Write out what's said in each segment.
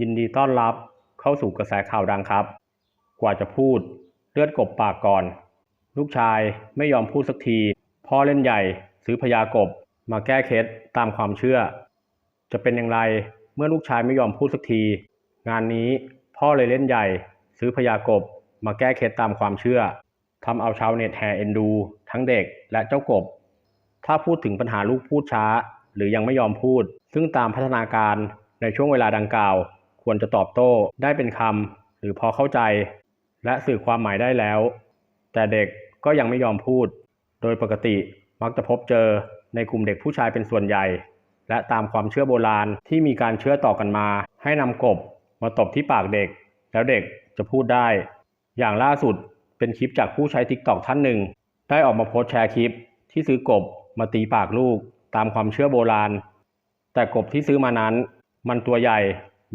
ยินดีต้อนรับเข้าสู่กระแสข่าวดังครับ กว่าจะพูดเลือดกบปากก่อน ลูกชายไม่ยอมพูดสักที พ่อเล่นใหญ่ซื้อพญากบมาแก้เคล็ดตามความเชื่อ จะเป็นอย่างไรเมื่อลูกชายไม่ยอมพูดสักที งานนี้พ่อเลยเล่นใหญ่ ซื้อพญากบมาแก้เคล็ดตามความเชื่อทำเอาชาวเน็ตแห่เอ็นดู ทั้งเด็กและเจ้ากบ ถ้าพูดถึงปัญหาลูกพูดช้า หรือยังไม่ยอมพูด ซึ่งตามพัฒนาการในช่วงเวลาดังกล่าว ควรจะตอบโต้ได้เป็นคำหรือพอเข้าใจ และสื่อความหมายได้แล้ว แต่เด็กก็ยังไม่ยอมพูด โดยปกติมักจะพบเจอในกลุ่มเด็กผู้ชายเป็นส่วนใหญ่ และตามความเชื่อโบราณที่มีการเชื่อต่อกันมา ให้นำกบมาตบที่ปากเด็ก แล้วเด็กจะพูดได้ อย่างล่าสุดเป็นคลิปจากผู้ใช้ทิกตอกท่านหนึ่ง ได้ออกมาโพสต์แชร์คลิป ที่ซื้อกบมาตีปากลูกตามความเชื่อโบราณ แต่กบที่ซื้อมานั้น มันตัวใหญ่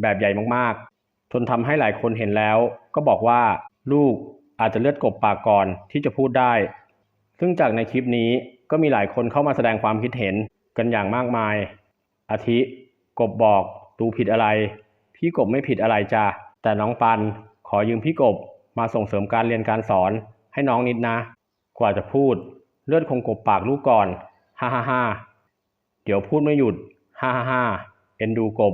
แบบใหญ่มากๆ จนทำให้หลายคนเห็นแล้ว ก็บอกว่าลูกอาจจะเลือดกบปากก่อนที่จะพูดได้ ซึ่งจากในคลิปนี้ก็มีหลายคนเข้ามาแสดงความคิดเห็นกันอย่างมากมาย อาทิ กบบอกตูผิดอะไร พี่กบไม่ผิดอะไรจ้ะแต่น้องปันขอยืมพี่กบมาส่งเสริมการเรียนการสอนให้น้องนิดนะ กว่าจะพูด เลือดคงกบปากลูกก่อน ฮ่าฮ่าฮ่าเดี๋ยวพูดไม่หยุด ฮ่าฮ่าฮ่าเอ็นดูกบ